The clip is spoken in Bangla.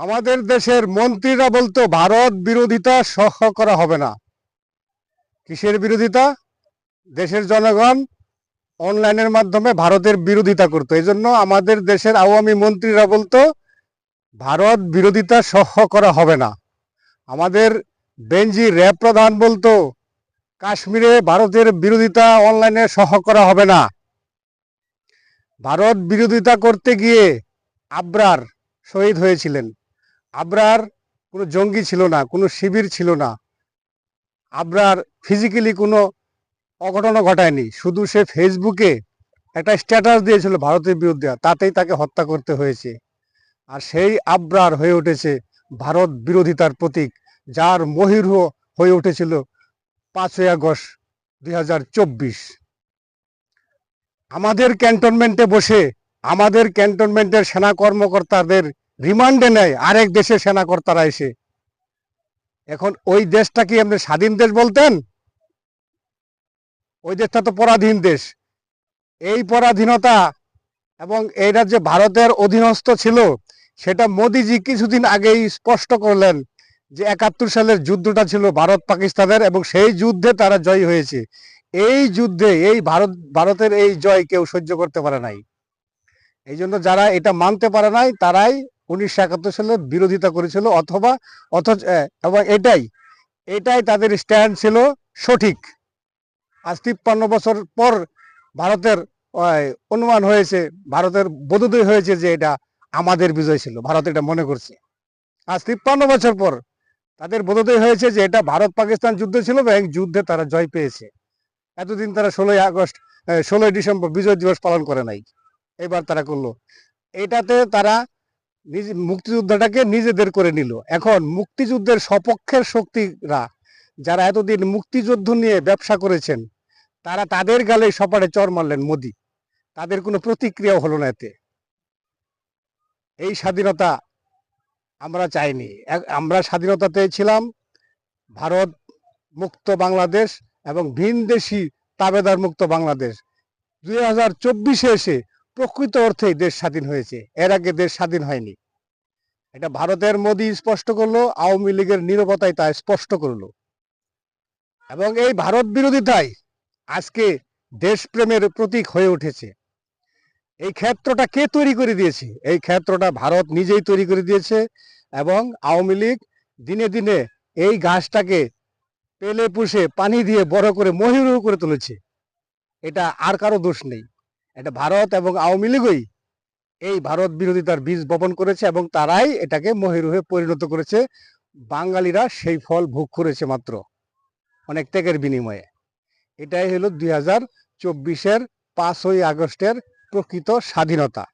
আমাদের দেশের মন্ত্রীরা বলতো, ভারত বিরোধিতা সহ করা হবে না। কিসের বিরোধিতা? দেশের জনগণ অনলাইনের মাধ্যমে ভারতের বিরোধিতা করতো। এই জন্য আমাদের দেশের আওয়ামী মন্ত্রীরা বলতো, ভারত বিরোধিতা সহ করা হবে না। আমাদের বেঞ্জি র্যাব প্রধান বলতো, কাশ্মীরে ভারতের বিরোধিতা অনলাইনে সহ করা হবে না। ভারত বিরোধিতা করতে গিয়ে আব্রার শহীদ হয়েছিলেন। আবরার কোনো জঙ্গি ছিল না, কোনো শিবির ছিল না। আবরার ফিজিক্যালি কোনো অঘটনা ঘটায়নি। শুধু সে ফেসবুকে একটা স্ট্যাটাস দিয়েছিল ভারতের বিরুদ্ধে তাতেই তাকে হত্যা করতে হয়েছে। আর সেই আবরার হয়ে উঠেছে ভারত বিরোধিতার প্রতীক, যার মহিরূহ হয়ে উঠেছিল পাঁচই আগস্ট দুই হাজার চব্বিশ। আমাদের ক্যান্টনমেন্টে বসে, আমাদের ক্যান্টনমেন্টের সেনা কর্মকর্তাদের রিমান্ডে নেয়, আরেক দেশের সেনাকর্তারা এসে। এখন ওই দেশটা কি আপনি স্বাধীন দেশ বলতেন? ওই দেশটা তো পরাধীন দেশ। এই পরাধীনতা এবং এইটা যে ভারতের অধীনস্থ ছিল, সেটা মোদিজি কিছুদিন আগেই স্পষ্ট করলেন যে একাত্তর সালের যুদ্ধটা ছিল ভারত পাকিস্তানের এবং সেই যুদ্ধে তারা জয়ী হয়েছে। এই যুদ্ধে, এই ভারত, ভারতের এই জয় কেউ সহ্য করতে পারে নাই। এই জন্য যারা এটা মানতে পারে নাই, তারাই উনিশশো একাত্তর সালে বিরোধিতা করেছিল অথবা, অথচ এবং এটাই এটাই তাদের স্ট্যান্ড ছিল সঠিক। আজ তিপ্পান্ন বছর পর ভারতের অনুমান হয়েছে, ভারতের বোধোদয় হয়েছে যে এটা আমাদের বিজয় ছিল, ভারত এটা মনে করছে। আজ তিপ্পান্ন বছর পর তাদের বোধোদয় হয়েছে যে এটা ভারত পাকিস্তান যুদ্ধ ছিল এবং যুদ্ধে তারা জয় পেয়েছে। এতদিন তারা ষোলোই আগস্ট ষোলোই ডিসেম্বর বিজয় দিবস পালন করে নাই। এবার তারা করল। এটাতে তারা মুক্তিযুদ্ধটাকে নিজেদের করে নিল। এখন মুক্তিযুদ্ধের সপক্ষের শক্তিরা যারা এতদিন মুক্তিযুদ্ধ নিয়ে ব্যবসা করেছেন, তারা তাদের গালে সপাটে চর মারলেন মোদী। তাদের কোনো প্রতিক্রিয়াও হলো না এতে। এই স্বাধীনতা আমরা চাইনি। আমরা স্বাধীনতা চেয়েছিলাম ভারত মুক্ত বাংলাদেশ এবং ভিনদেশি তাবেদার মুক্ত বাংলাদেশ। দুই হাজার চব্বিশে এসে প্রকৃত অর্থে দেশ স্বাধীন হয়েছে। এর আগে দেশ স্বাধীন হয়নি। এটা ভারতের মোদি স্পষ্ট করল, আওয়ামী লীগের নিরবতায় তা স্পষ্ট করল। এবং এই ভারত বিরোধিতাই আজকে দেশপ্রেমের প্রতীক হয়ে উঠেছে। এই ক্ষেত্রটা কে তৈরি করে দিয়েছে? এই ক্ষেত্রটা ভারত নিজেই তৈরি করে দিয়েছে এবং আওয়ামী লীগ দিনে দিনে এই গাছটাকে পেলে পুষে পানি দিয়ে বড় করে মহিরু করে তুলেছে। এটা আর কারও দোষ নেই। এটা ভারত এবং আওয়ামী লীগই এই ভারত বিরোধিতার বীজ বপন করেছে এবং তারাই এটাকে মহিরুহে পরিণত করেছে। বাঙালিরা সেই ফল ভোগ করেছে মাত্র, অনেক ত্যাগের বিনিময়ে। এটাই হলো দুই হাজার চব্বিশের পাঁচই আগস্টের প্রকৃত স্বাধীনতা।